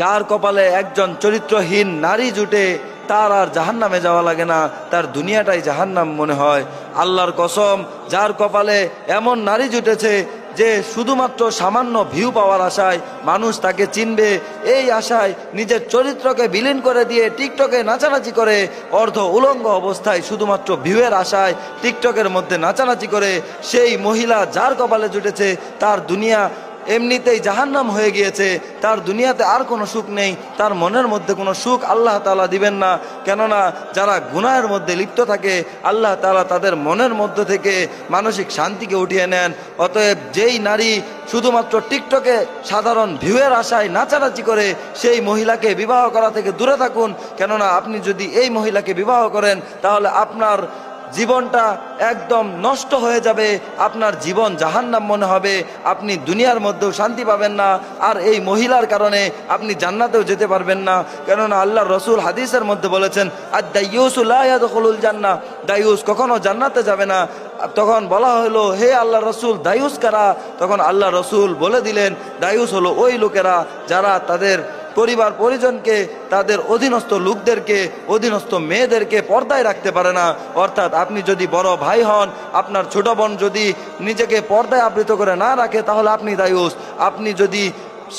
যার কপালে একজন চরিত্রহীন নারী জুটে, তার আর জাহান্নামে যাওয়া লাগে না, তার দুনিয়াটাই জাহান্নাম মনে হয়। আল্লাহর কসম, যার কপালে এমন নারী জুটেছে যে শুধুমাত্র সামান্য ভিউ পাওয়ার আশায় মানুষ তাকে চিনবে। এই আশায় নিজের চরিত্রকে বিলীন করে দিয়ে টিকটকে নাচানাচি করে, অর্ধ উলঙ্গ অবস্থায় শুধুমাত্র ভিউয়ের আশায় টিকটকের মধ্যে নাচানাচি করে, সেই মহিলা যার কপালে জুটেছে, তার দুনিয়া এমনিতেই জাহান্নাম হয়ে গিয়েছে। তার দুনিয়াতে আর কোনো সুখ নেই। তার মনের মধ্যে কোনো সুখ আল্লাহ তালা দিবেন না। কেননা যারা গুনাহের মধ্যে লিপ্ত থাকে, আল্লাহ তালা তাদের মনের মধ্য থেকে মানসিক শান্তিকে উঠিয়ে নেন। অতএব যেই নারী শুধুমাত্র টিকটকে সাধারণ ভিউয়ের আশায় নাচানাচি করে, সেই মহিলাকে বিবাহ করা থেকে দূরে থাকুন। কেননা আপনি যদি এই মহিলাকে বিবাহ করেন, তাহলে আপনার জীবনটা একদম নষ্ট হয়ে যাবে, আপনার জীবন জাহান্নাম মনে হবে, আপনি দুনিয়ার মধ্যেও শান্তি পাবেন না, আর এই মহিলার কারণে আপনি জান্নাতেও যেতে পারবেন না। কেননা আল্লাহ রসুল হাদিসের মধ্যে বলেছেন আর দাইউসুল জান্না দাইউস কখনো জান্নাতে যাবে না। তখন বলা হলো, হে আল্লাহ রসুল দায়ুস কারা? তখন আল্লাহ রসুল বলে দিলেন দায়ুস হলো ওই লোকেরা যারা তাদের পরিবার পরিজনকে, তাদের অধীনস্থ লোকদেরকে, অধীনস্থ মেয়েদেরকে পর্দায় রাখতে পারে না। অর্থাৎ আপনি যদি বড় ভাই হন, আপনার ছোট বোন যদি নিজেকে পর্দায় আবৃত করে না রাখে, তাহলে আপনি দায়ুস। আপনি যদি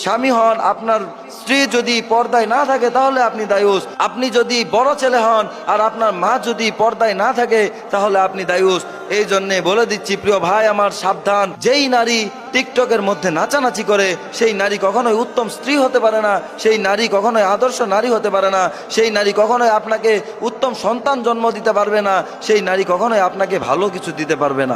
স্বামী হন, আপনার স্ত্রী যদি পর্দায় না থাকে, তাহলে আপনি দায়ুস। আপনি যদি বড় ছেলে হন আর আপনার মা যদি পর্দায় না থাকে, তাহলে আপনি দায়ুস। এই জন্যে বলে দিচ্ছি, প্রিয় ভাই আমার সাবধান। যেই নারী টিকটকের মধ্যে নাচানাচি করে, সেই নারী কখনোই উত্তম স্ত্রী হতে পারে না, সেই নারী কখনোই আদর্শ নারী হতে পারে না, সেই নারী কখনোই আপনাকে উত্তম সন্তান জন্ম দিতে পারবে না, সেই নারী কখনোই আপনাকে ভালো কিছু দিতে পারবে না।